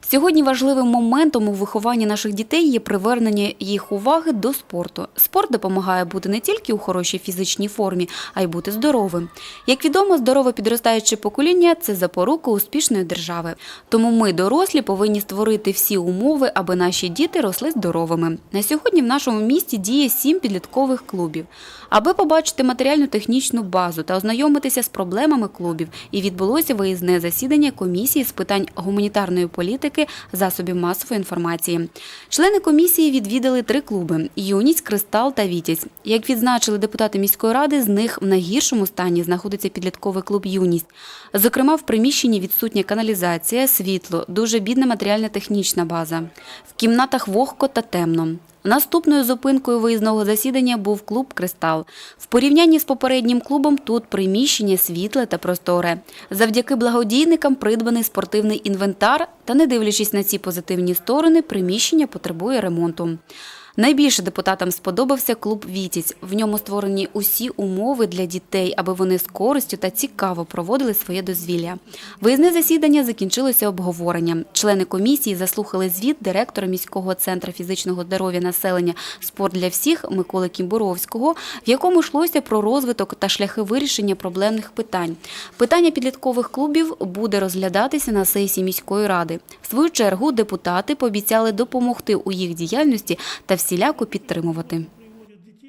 Сьогодні важливим моментом у вихованні наших дітей є привернення їх уваги до спорту. Спорт допомагає бути не тільки у хорошій фізичній формі, а й бути здоровим. Як відомо, здорове підростаюче покоління це запорука успішної держави. Тому ми, дорослі, повинні створити всі умови, аби наші діти росли здоровими. На сьогодні в нашому місті діє сім підліткових клубів. Аби побачити матеріально-технічну базу та ознайомитися з проблемами клубів, і відбулося виїзне засідання комісії з питань гуманітарної політики засобів масової інформації. Члени комісії відвідали три клуби: Юність, Кристал та Вітязь. Як відзначили депутати міської ради, з них в найгіршому стані знаходиться підлітковий клуб Юність. Зокрема, в приміщенні відсутня каналізація, світло, дуже бідна матеріально-технічна база. В кімнатах вогко та темно. Наступною зупинкою виїзного засідання був клуб Кристал. В порівнянні з попереднім клубом тут приміщення світле та просторе. Завдяки благодійникам придбаний спортивний інвентар, та не дивлячись на ці позитивні сторони, приміщення потребує ремонту. Найбільше депутатам сподобався клуб Вітязь. В ньому створені усі умови для дітей, аби вони з користю та цікаво проводили своє дозвілля. Виїзне засідання закінчилося обговоренням. Члени комісії заслухали звіт директора міського центру фізичного здоров'я населення Спорт для всіх Миколи Кімбуровського, в якому йшлося про розвиток та шляхи вирішення проблемних питань. Питання підліткових клубів буде розглядатися на сесії міської ради. В свою чергу депутати пообіцяли допомогти у їх діяльності та всіляко підтримувати.